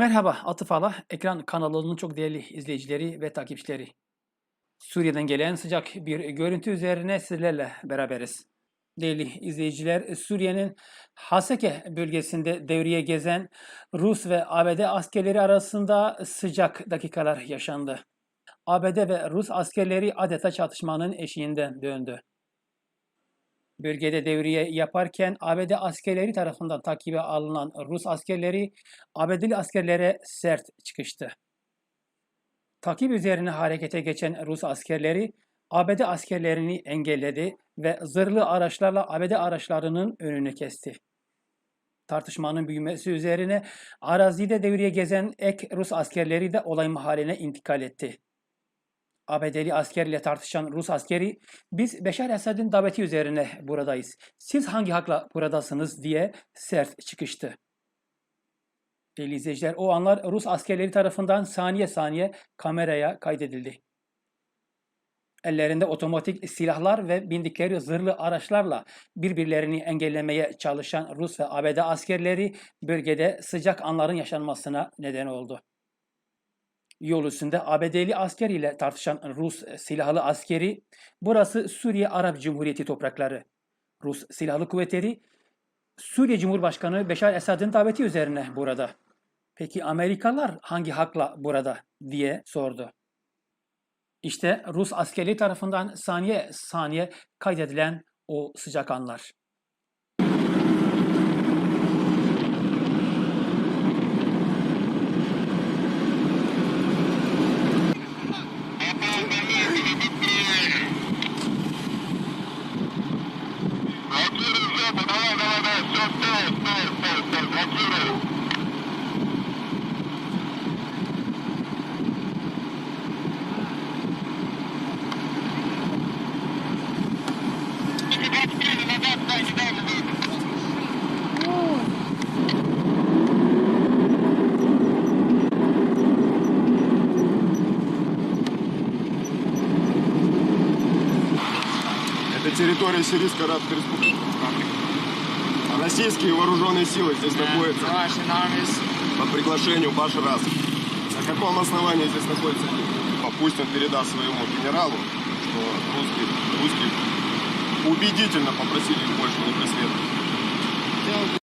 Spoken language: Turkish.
Merhaba, Atıf Ala, ekran kanalının çok değerli izleyicileri ve takipçileri. Suriye'den gelen sıcak bir görüntü üzerine sizlerle beraberiz. Değerli izleyiciler, Suriye'nin Haseke bölgesinde devreye gezen Rus ve ABD askerleri arasında sıcak dakikalar yaşandı. ABD ve Rus askerleri adeta çatışmanın eşiğinden döndü. Bölgede devriye yaparken ABD askerleri tarafından takibe alınan Rus askerleri ABD'li askerlere sert çıkıştı. Takip üzerine harekete geçen Rus askerleri ABD askerlerini engelledi ve zırhlı araçlarla ABD araçlarının önünü kesti. Tartışmanın büyümesi üzerine arazide devriye gezen ek Rus askerleri de olay mahalline intikal etti. ABD'li askerle tartışan Rus askeri, biz Beşar Esad'ın daveti üzerine buradayız. Siz hangi hakla buradasınız diye sert çıkıştı. Değerli izleyiciler, o anlar Rus askerleri tarafından saniye saniye kameraya kaydedildi. Ellerinde otomatik silahlar ve bindikleri zırhlı araçlarla birbirlerini engellemeye çalışan Rus ve ABD askerleri bölgede sıcak anların yaşanmasına neden oldu. Yol üstünde ABD'li asker ile tartışan Rus silahlı askeri, burası Suriye Arap Cumhuriyeti toprakları. Rus silahlı kuvvetleri, Suriye Cumhurbaşkanı Beşar Esad'ın daveti üzerine burada. Peki Amerikalılar hangi hakla burada diye sordu. İşte Rus askerleri tarafından saniye saniye kaydedilen o sıcak anlar. Территория Сирийской Арабской Республики. Российские вооруженные силы здесь находятся по приглашению Башар Асад. На каком основании здесь находится? Пусть он передаст своему генералу, что русские, русские убедительно попросили их больше не преследовать.